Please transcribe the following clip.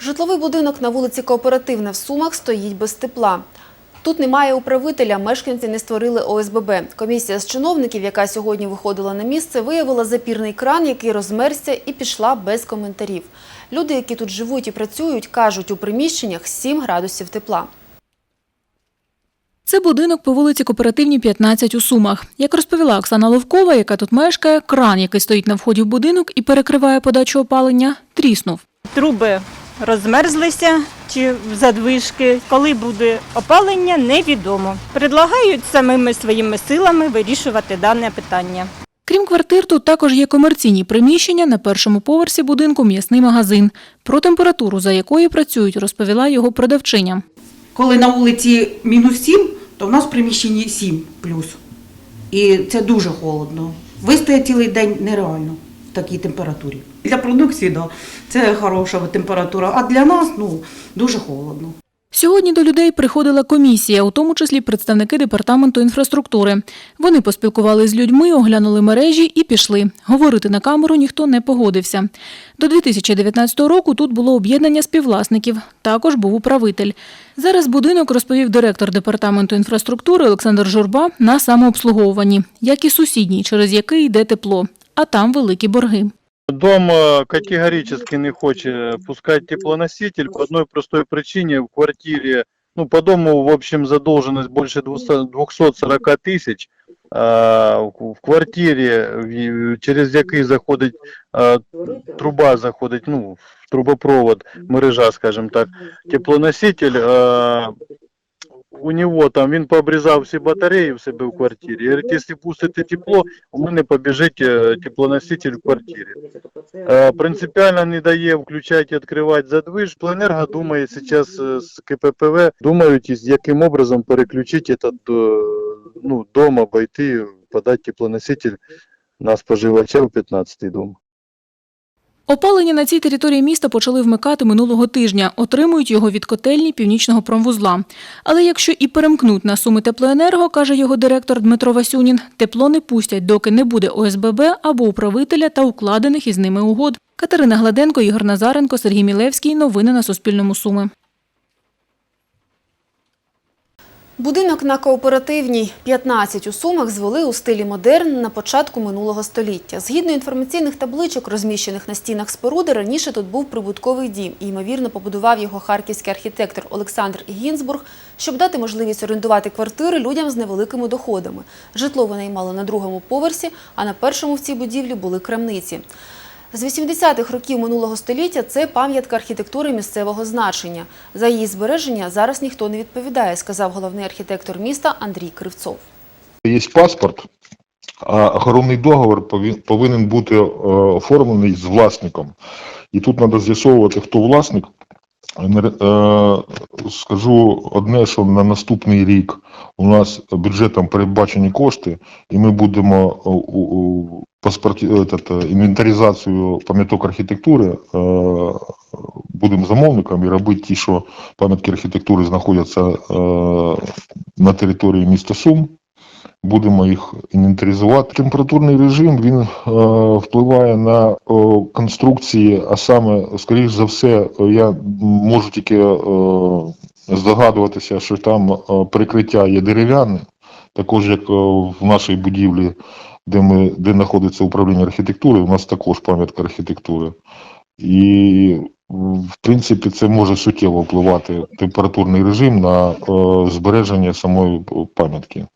Житловий будинок на вулиці Кооперативна в Сумах стоїть без тепла. Тут немає управителя, мешканці не створили ОСББ. Комісія з чиновників, яка сьогодні виходила на місце, виявила запірний кран, який розмерзся і пішла без коментарів. Люди, які тут живуть і працюють, кажуть, у приміщеннях 7 градусів тепла. Це будинок по вулиці Кооперативній, 15 у Сумах. Як розповіла Оксана Ловкова, яка тут мешкає, кран, який стоїть на вході в будинок і перекриває подачу опалення, тріснув. Труби розмерзлися чи в задвижки. Коли буде опалення, невідомо. Предлагають самими своїми силами вирішувати дане питання. Крім квартир, тут також є комерційні приміщення. На першому поверсі будинку м'ясний магазин. Про температуру, за якою працюють, розповіла його продавчиня. Коли на вулиці мінус 7, то в нас в приміщенні 7 плюс. І це дуже холодно. Вистояти цілий день нереально такій температурі. Для продукції да, це хороша температура, а для нас ну, дуже холодно. Сьогодні до людей приходила комісія, у тому числі представники департаменту інфраструктури. Вони поспілкувалися з людьми, оглянули мережі і пішли. Говорити на камеру ніхто не погодився. До 2019 року тут було об'єднання співвласників. Також був управитель. Зараз будинок розповів директор департаменту інфраструктури Олександр Журба на самообслуговуванні, як і сусідній, через який йде тепло. А там великі борги. Дом э, категорически не хочет пускать теплоноситель по одной простой причине. В квартире, ну, по дому, в общем, задолженность больше 240 тысяч. А, в в- через який заходить а, труба, заходить, ну, трубопровод, мережа, скажем так, теплоноситель, у него там, він пообрізав всі батареї в себе в квартирі. І говорить, якщо пустите тепло, у мене побіжить е, теплоноситель в квартирі. Э, принципиально не дає включать и открывать задвиж. Планерго думает сейчас э, с КППВ, думають, із яким образом переключить этот э, ну, дом, обойти, подать теплоноситель на споживача в 15-й дом. Опалення на цій території міста почали вмикати минулого тижня. Отримують його від котельні північного промвузла. Але якщо і перемкнуть на суми теплоенерго, каже його директор Дмитро Васюнін, тепло не пустять, доки не буде ОСББ або управителя та укладених із ними угод. Катерина Гладенко, Ігор Назаренко, Сергій Мілевський. Новини на Суспільному Суми. Будинок на кооперативній 15 у Сумах звели у стилі модерн на початку минулого століття. Згідно інформаційних табличок, розміщених на стінах споруди, раніше тут був прибутковий дім і, ймовірно, побудував його харківський архітектор Олександр Гінзбург, щоб дати можливість орендувати квартири людям з невеликими доходами. Житло вони мали на другому поверсі, а на першому в цій будівлі були крамниці. З 80-х років минулого століття це пам'ятка архітектури місцевого значення. За її збереження зараз ніхто не відповідає, сказав головний архітектор міста Андрій Кривцов. Є паспорт, а охоронний договор повинен бути е, оформлений з власником. І тут треба з'ясовувати, хто власник. Е, Скажу одне, що на наступний рік у нас бюджетом передбачені кошти, і ми будемо е, паспорті, е, інвентаризацію пам'яток архітектури, будемо замовником і робити ті, що пам'ятки архітектури знаходяться на території міста Сум будемо їх інвентаризувати. Температурний режим він е, впливає на е, конструкції, а саме, скоріш за все, я можу тільки е, здогадуватися, що там е, перекриття є дерев'яне, також як е, в нашій будівлі, де ми де знаходиться управління архітектури, у нас також пам'ятка архітектури. І в принципі, це може суттєво впливати температурний режим на е, збереження самої пам'ятки.